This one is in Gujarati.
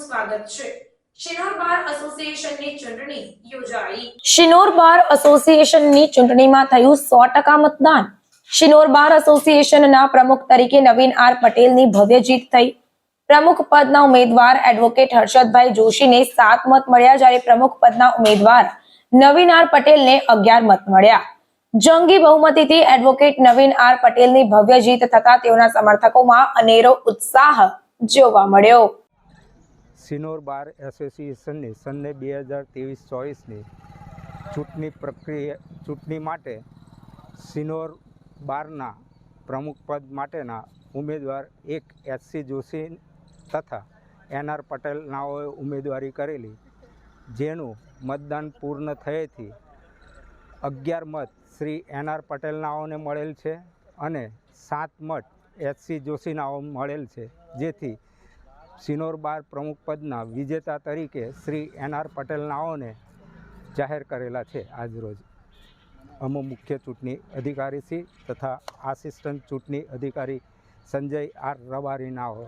સ્વાગત છે. એસોસિએશનની ચૂંટણી યોજાઈ. શિનોર બાર એસોસિએશનની ચૂંટણીમાં પ્રમુખ તરીકે નવીન આર પટેલની ભવ્ય થઈ. પ્રમુખ ઉમેદવાર એડવોકેટ હર્ષદભાઈ જોશીને સાત મત મળ્યા જ્યારે પ્રમુખ પદના ઉમેદવાર નવીન આર પટેલને અગિયાર મત મળ્યા. જંગી બહુમતીથી એડવોકેટ નવીન આર પટેલની ભવ્ય જીત થતા તેઓના સમર્થકોમાં અનેરો ઉત્સાહ જોવા મળ્યો. સિનોર બાર એસોસિએશનની સન્ને બે હજાર ત્રેવીસ ચોવીસની ચૂંટણી પ્રક્રિયા, ચૂંટણી માટે સિનોર બારના પ્રમુખ પદ માટેના ઉમેદવાર એક એસસી જોશી તથા એનઆર પટેલનાઓએ ઉમેદવારી કરેલી, જેનું મતદાન પૂર્ણ થયેથી અગિયાર મત શ્રી એનઆર પટેલનાઓને મળેલ છે અને સાત મત એસસી જોશી નાઓ મળેલ છે, જેથી સિનોર બાર પ્રમુખ પદના વિજેતા તરીકે શ્રી એનઆર આર પટેલનાઓને જાહેર કરેલા છે આજરોજ અમો મુખ્ય ચૂંટણી અધિકારી શ્રી તથા આસિસ્ટન્ટ ચૂંટણી અધિકારી સંજય આર રબારી નાઓ